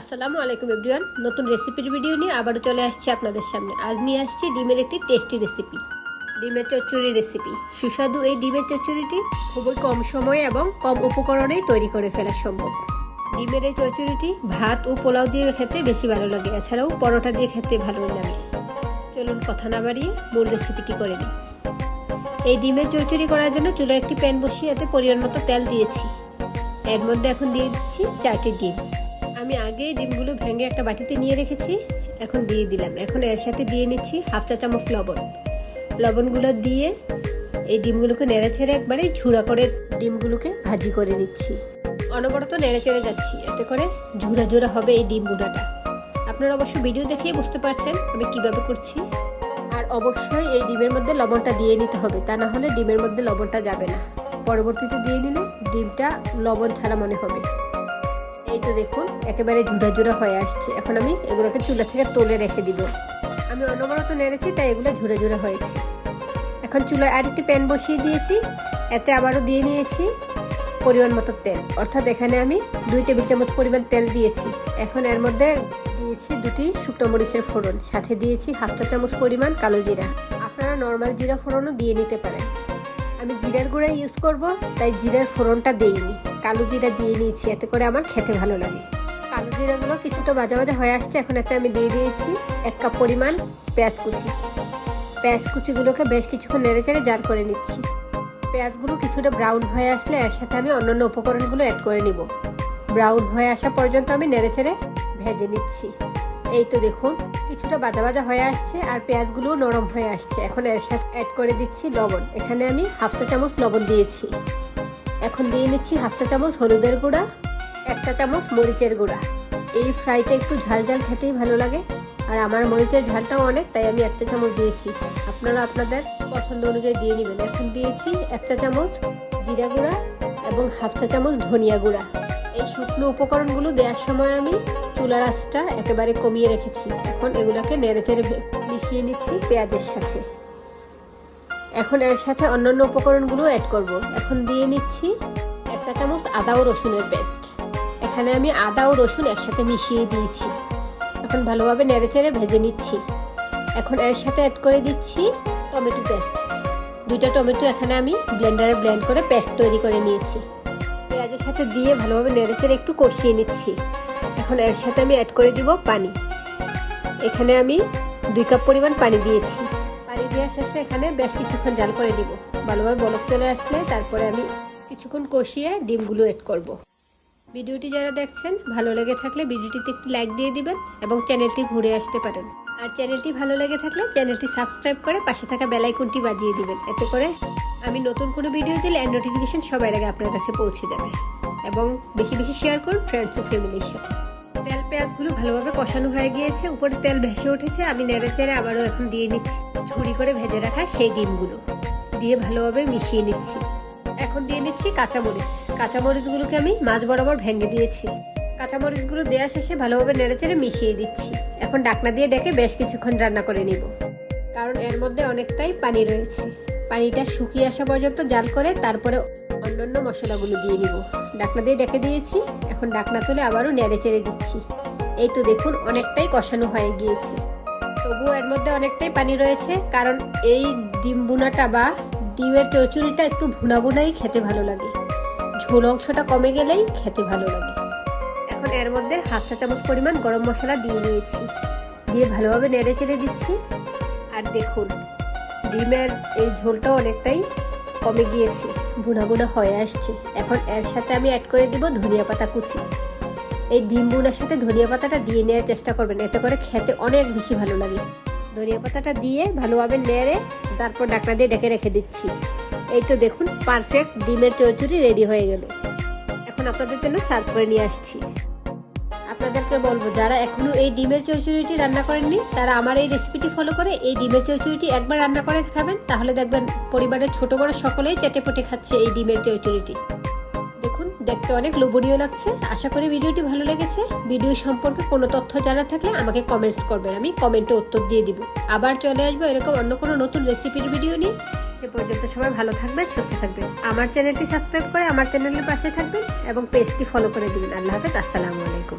আসসালামু আলাইকুম এভরিওয়ান। নতুন রেসিপির ভিডিও নিয়ে আবারও চলে আসছি আপনাদের সামনে। আজ নিয়ে আসছি ডিমের একটি টেস্টি রেসিপি। ডিমের চচ্চড়ি রেসিপি। সুস্বাদু এই ডিমের চচ্চড়িটি খুবই কম সময়ে এবং কম উপকরণেই তৈরি করে ফেলা সম্ভব। ডিমের এই চচ্চড়িটি ভাত ও পোলাও দিয়ে খেতে বেশি ভালো লাগে, এছাড়াও পরোটা দিয়ে খেতে ভালো লাগে। চলুন কথা না বাড়িয়ে মূল রেসিপিটি করে নিই। এই ডিমের চচ্চড়ি করার জন্য চুলে একটি প্যান বসিয়ে এতে পরিমাণ মতো তেল দিয়েছি। এর মধ্যে এখন দিয়ে দিচ্ছি চারটি ডিম। আমি আগেই ডিমগুলো ভেঙে একটা বাটিতে নিয়ে রেখেছি, এখন দিয়ে দিলাম। এখন এর সাথে দিয়ে নিচ্ছি হাফ চা চামচ লবণ। লবণগুলো দিয়ে এই ডিমগুলোকে নেড়ে ছেড়ে একবারে ঝুড়া করে ডিমগুলোকে ভাজি করে নিচ্ছি। অনবরত নেড়ে চেড়ে যাচ্ছি, এতে করে ঝুড়া ঝুড়া হবে এই ডিম গুঁড়াটা। আপনারা অবশ্য ভিডিও দেখেই বুঝতে পারছেন আমি কীভাবে করছি। আর অবশ্যই এই ডিমের মধ্যে লবণটা দিয়ে নিতে হবে, তা না হলে ডিমের মধ্যে লবণটা যাবে না। পরবর্তীতে দিয়ে নিলে ডিমটা লবণ ছাড়া মনে হবে। এই তো দেখুন, একেবারে ঝুড়া ঝুড়া হয়ে আসছে। এখন আমি এগুলোকে চুলা থেকে তুলে রেখে দিব। আমি অনবরত নেড়েছি, তাই এগুলো ঝুড়ে ঝুড়ে হয়েছে। এখন চুলায় আরেকটি প্যান বসিয়ে দিয়েছি। এতে আবারও দিয়ে নিয়েছি পরিমাণ মতো তেল। অর্থাৎ এখানে আমি দুই টেবিল চামচ পরিমাণ তেল দিয়েছি। এখন এর মধ্যে দিয়েছি দুটি শুকনো মরিচের ফোড়ন। সাথে দিয়েছি হাফ চা চামচ পরিমাণ কালো জিরা। আপনারা নর্মাল জিরা ফোড়নও দিয়ে নিতে পারেন। আমি জিরার গুঁড়া ইউজ করব, তাই জিরার ফোড়নটা দেইনি। কালো জিরা দিয়ে নিয়েছি, এতে করে আমার খেতে ভালো লাগে। কালো জিরাগুলো কিছুটা ভাজা ভাজা হয়ে আসছে, এখন এতে আমি দিয়ে দিয়েছি এক কাপ পরিমাণ পেঁয়াজ কুচি। পেঁয়াজ কুচিগুলোকে বেশ কিছুক্ষণ নেড়ে চেড়ে জাল করে নিচ্ছি। পেঁয়াজগুলো কিছুটা ব্রাউন হয়ে আসলে এর সাথে আমি অন্যান্য উপকরণগুলো অ্যাড করে নিব। ব্রাউন হয়ে আসা পর্যন্ত আমি নেড়ে চেড়ে ভেজে নিচ্ছি। এই তো দেখুন কিছুটা বাজা বাজা হয়ে আসছে আর পেঁয়াজগুলো নরম হয়ে আসছে। এখন এর সাথে অ্যাড করে দিচ্ছি লবণ। এখানে আমি হাফ চা চামচ লবণ দিয়েছি। এখন দিয়ে নিচ্ছি হাফ চা চামচ হলুদের গুঁড়া, এক চা চামচ মরিচের গুঁড়া। এই ফ্রাইটা একটু ঝাল ঝাল খেতেই ভালো লাগে। আর আমার মরিচের ঝালটাও অনেক, তাই আমি এক চা চামচ দিয়েছি। আপনারা আপনাদের পছন্দ অনুযায়ী দিয়ে নেবেন। এখন দিয়েছি এক চা চামচ জিরা গুঁড়া এবং হাফ চা চামচ ধনিয়া গুঁড়া। এই শুকনো উপকরণগুলো দেওয়ার সময় আমি চুলার আঁচটা একেবারে কমিয়ে রেখেছি। এখন এগুলোকে নেড়ে চেড়ে মিশিয়ে নিচ্ছি পেঁয়াজের সাথে। এখন এর সাথে অন্যান্য উপকরণগুলো অ্যাড করব। এখন দিয়ে নিচ্ছি এক চা চামচ আদা ও রসুনের পেস্ট। এখানে আমি আদা ও রসুন একসাথে মিশিয়ে দিয়েছি। এখন ভালোভাবে নেড়ে চেড়ে ভেজে নিচ্ছি। এখন এর সাথে অ্যাড করে দিচ্ছি টমেটো পেস্ট। দুইটা টমেটো এখানে আমি ব্লেন্ডারে ব্লেন্ড করে পেস্ট তৈরি করে নিয়েছি। পেঁয়াজের সাথে দিয়ে ভালোভাবে নেড়ে চেড়ে একটু কষিয়ে নিচ্ছি। এখন এর সাথে আমি অ্যাড করে দিব পানি। এখানে আমি দুই কাপ পরিমাণ পানি দিয়েছি। পানি দেওয়া শেষে এখানে বেশ কিছুক্ষণ জাল করে দিব ভালোভাবে বলক চলে আসলে তারপরে আমি কিছুক্ষণ কষিয়ে ডিমগুলো এড করব। ভিডিওটি যারা দেখছেন, ভালো লেগে থাকলে ভিডিওটিতে একটি লাইক দিয়ে দিবেন এবং চ্যানেলটি ঘুরে আসতে পারেন। আর চ্যানেলটি ভালো লেগে থাকলে চ্যানেলটি সাবস্ক্রাইব করে পাশে থাকা বেলাইকনটি বাজিয়ে দিবেন। এতে করে আমি নতুন কোনো ভিডিও দিলে নোটিফিকেশন সবার আগে আপনার কাছে পৌঁছে যাবে। এবং বেশি বেশি শেয়ার করুন ফ্রেন্ডস ও ফ্যামিলির সাথে। তেল পেঁয়াজগুলো ভালোভাবে কষানো হয়ে গিয়েছে, উপরে তেল ভেসে উঠেছে, আমি নেড়ে চেড়ে আবারও এখন দিয়ে নিচ্ছি। ঝুড়ি করে ভেজে রাখা সেই ডিমগুলো দিয়ে ভালোভাবে মিশিয়ে নিচ্ছি। এখন দিয়ে নিচ্ছি কাঁচামরিচ। কাঁচামরিচগুলোকে আমি মাছ বরাবর ভেঙে দিয়েছি। কাঁচামরিচগুলো দেওয়া শেষে ভালোভাবে নেড়ে চেড়ে মিশিয়ে দিচ্ছি। এখন ডাকনা দিয়ে ডেকে বেশ কিছুক্ষণ রান্না করে নিব। কারণ এর মধ্যে অনেকটাই পানি রয়েছে। পানিটা শুকিয়ে আসা পর্যন্ত জাল করে তারপরে অন্যান্য মশলাগুলো দিয়ে নিব ডাকনা দিয়ে ডেকে দিয়েছি। এখন ডাকনা তুলে আবারও নেড়ে চেড়ে দিচ্ছি। এই তো দেখুন, অনেকটাই কষানো হয়ে গিয়েছে। তবুও এর মধ্যে অনেকটাই পানি রয়েছে, কারণ এই ডিম বুনাটা বা ডিমের চচুরিটা একটু ভুনা ভুনাই খেতে ভালো লাগে। ঝোল অংশটা কমে গেলেই খেতে ভালো লাগে। এখন এর মধ্যে হাফ চা চামচ পরিমাণ গরম মশলা দিয়ে নিয়েছি। দিয়ে ভালোভাবে নেড়ে চেড়ে দিচ্ছি। আর দেখুন ডিমের এই ঝোলটাও অনেকটাই কমে গিয়েছে বুনা বুনা হয়ে আসছে। এখন এর সাথে আমি অ্যাড করে দিব ধনিয়া পাতা কুচি। এই ডিম বুনার সাথে ধনিয়া পাতাটা দিয়ে নেওয়ার চেষ্টা করবেন, এতে করে খেতে অনেক বেশি ভালো লাগে। ধনিয়া পাতাটা দিয়ে ভালোভাবে নেড়ে তারপর ডাকনা দিয়ে ডেকে রেখে দিচ্ছি। এই তো দেখুন পারফেক্ট ডিমের চৌচুরি রেডি হয়ে গেল। এখন আপনাদের জন্য সার্ভ করে নিয়ে আসছি। আপনাদেরকে বলব, যারা এখনও এই ডিমের চৌচুরিটি রান্না করেননি, তারা আমার এই রেসিপিটি ফলো করে এই ডিমের চৌচুরিটি একবার রান্না করে খাবেন, তাহলে দেখবেন পরিবারের ছোট বড় সকলেই চেটে পটে খাচ্ছে এই ডিমের চৌচুরিটি। দেখুন, দেখতে অনেক লোভনীয় লাগছে। আশা করি ভিডিওটি ভালো লেগেছে। ভিডিও সম্পর্কে কোনো তথ্য জানা থাকলে আমাকে কমেন্টস করবেন। আমি কমেন্টে উত্তর দিয়ে দিব। আবার চলে আসব এরকম অন্য কোনো নতুন রেসিপির ভিডিও নিয়ে। সে পর্যন্ত সবাই ভালো থাকবেন, সুস্থ থাকবেন। আমার চ্যানেলটি সাবস্ক্রাইব করে আমার চ্যানেলের পাশে থাকবেন এবং পেজটি ফলো করে দিবেন। আল্লাহ হাফেজ, আসসালামু আলাইকুম।